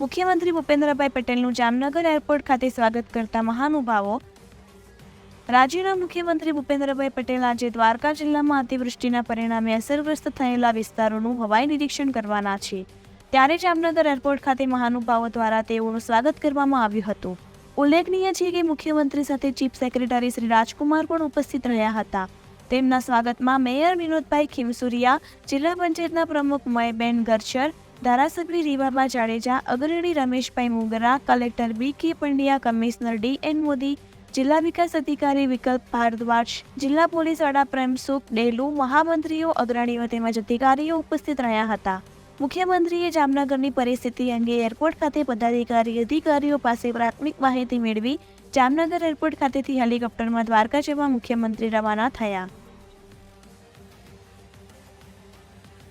મુખ્યમંત્રી ભૂપેન્દ્રભાઈ પટેલનું જામનગર એરપોર્ટ ખાતે સ્વાગત કરતા મહાનુભાવો. રાજ્યના મુખ્યમંત્રી ભૂપેન્દ્રભાઈ પટેલ આજે દ્વારકા જિલ્લામાં અતિવૃષ્ટિના પરિણામે અસરગ્રસ્ત થયેલા વિસ્તારોનું હવાઈ નિરીક્ષણ કરવાના છે. ત્યારે જામનગર એરપોર્ટ ખાતે મહાનુભાવો દ્વારા તેઓનું સ્વાગત કરવામાં આવ્યું હતું. ઉલ્લેખનીય છે કે મુખ્યમંત્રી સાથે ચીફ સેક્રેટરી શ્રી રાજકુમાર પણ ઉપસ્થિત રહ્યા હતા. તેમના સ્વાગતમાં મેયર વિનોદભાઈ ખીમસુરિયા, જિલ્લા પંચાયતના પ્રમુખ મયબેન ગરચર ધારાસભ્ય રીવાબા જાડેજા, અગ્રણી Rameshbhai Mugra, collector B K Pandya, commissioner D N Modi, જિલ્લા વિકાસ અધિકારી વિકલ્પ ભારદ્વાજ, જિલ્લા પોલીસ વડા પ્રેમસુખ ડેલુ, મહામંત્રીઓ અગ્રણીઓ તેમજ અધિકારીઓ ઉપસ્થિત રહ્યા હતા. મુખ્યમંત્રીએ જામનગરની પરિસ્થિતિ અંગે એરપોર્ટ ખાતે પદાધિકારી અધિકારીઓ પાસે પ્રાથમિક માહિતી મેળવી જામનગર એરપોર્ટ ખાતેથી હેલિકોપ્ટરમાં દ્વારકા જવા મુખ્યમંત્રી રવાના થયા.